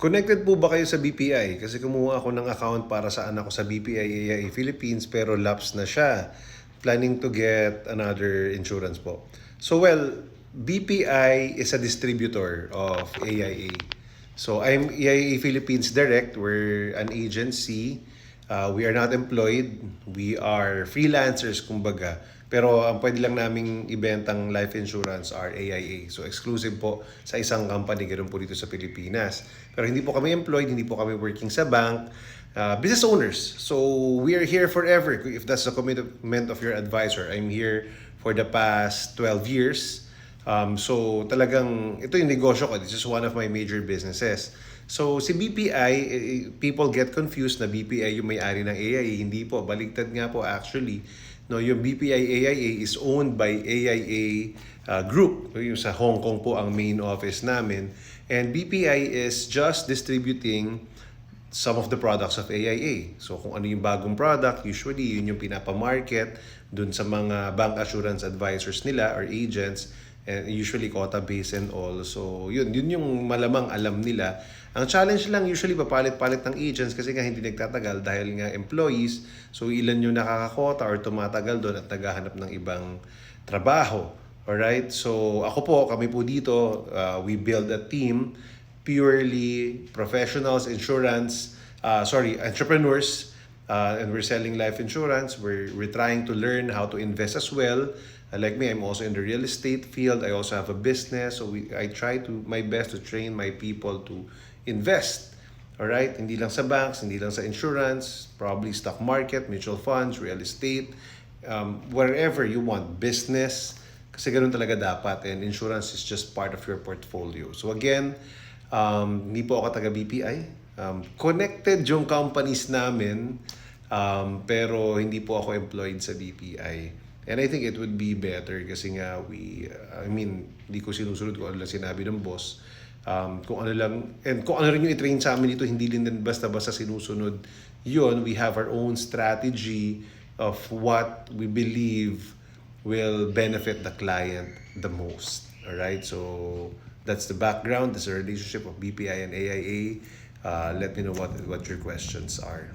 Connected po ba kayo sa BPI? Kasi kumuha ako ng account para sa anak ko sa BPI AIA Philippines pero lapse na siya. Planning to get another insurance po. So well, BPI is a distributor of AIA. So I'm AIA Philippines Direct. We're an agency. Uh, we are not employed. We are freelancers, kumbaga. Pero ang pwede lang naming ibentang life insurance are AIA. So exclusive po sa isang company, ganoon po dito sa Pilipinas. Pero hindi po kami employed, hindi po kami working sa bank. Uh, business owners. So we are here forever. If that's the commitment of your advisor, I'm here for the past 12 years. Um, so talagang ito yung negosyo ko. This is one of my major businesses. So si BPI, eh, people get confused na BPI yung may-ari ng AIA. Hindi po, baligtad nga po actually. No, yung BPI AIA is owned by AIA uh, Group. Yung sa Hong Kong po ang main office namin. And BPI is just distributing some of the products of AIA. So kung ano yung bagong product, usually yun yung pinapamarket dun sa mga bank assurance advisors nila or agents usually quota base and all. So yun, yun yung malamang alam nila. Ang challenge lang usually papalit-palit ng agents kasi nga hindi nagtatagal dahil nga employees. So ilan yung nakakakota or tumatagal doon at naghahanap ng ibang trabaho. Alright? So ako po, kami po dito, uh, we build a team purely professionals, insurance, uh, sorry, entrepreneurs, uh, and we're selling life insurance. We're, we're trying to learn how to invest as well. Uh, like me, I'm also in the real estate field. I also have a business. So we, I try to my best to train my people to invest. All right? Hindi lang sa banks, hindi lang sa insurance, probably stock market, mutual funds, real estate, um, wherever you want, business. Kasi ganun talaga dapat. And insurance is just part of your portfolio. So again, um, hindi po ako taga BPI. Um, connected yung companies namin, um, pero hindi po ako employed sa BPI. And I think it would be better kasi nga we, uh, I mean, hindi ko sinusunod kung ano lang sinabi ng boss. Um, kung ano lang, and kung ano rin yung i-train sa amin dito, hindi din basta-basta sinusunod yun. We have our own strategy of what we believe will benefit the client the most. Alright, so that's the background, that's the relationship of BPI and AIA. Uh, let me know what, what your questions are.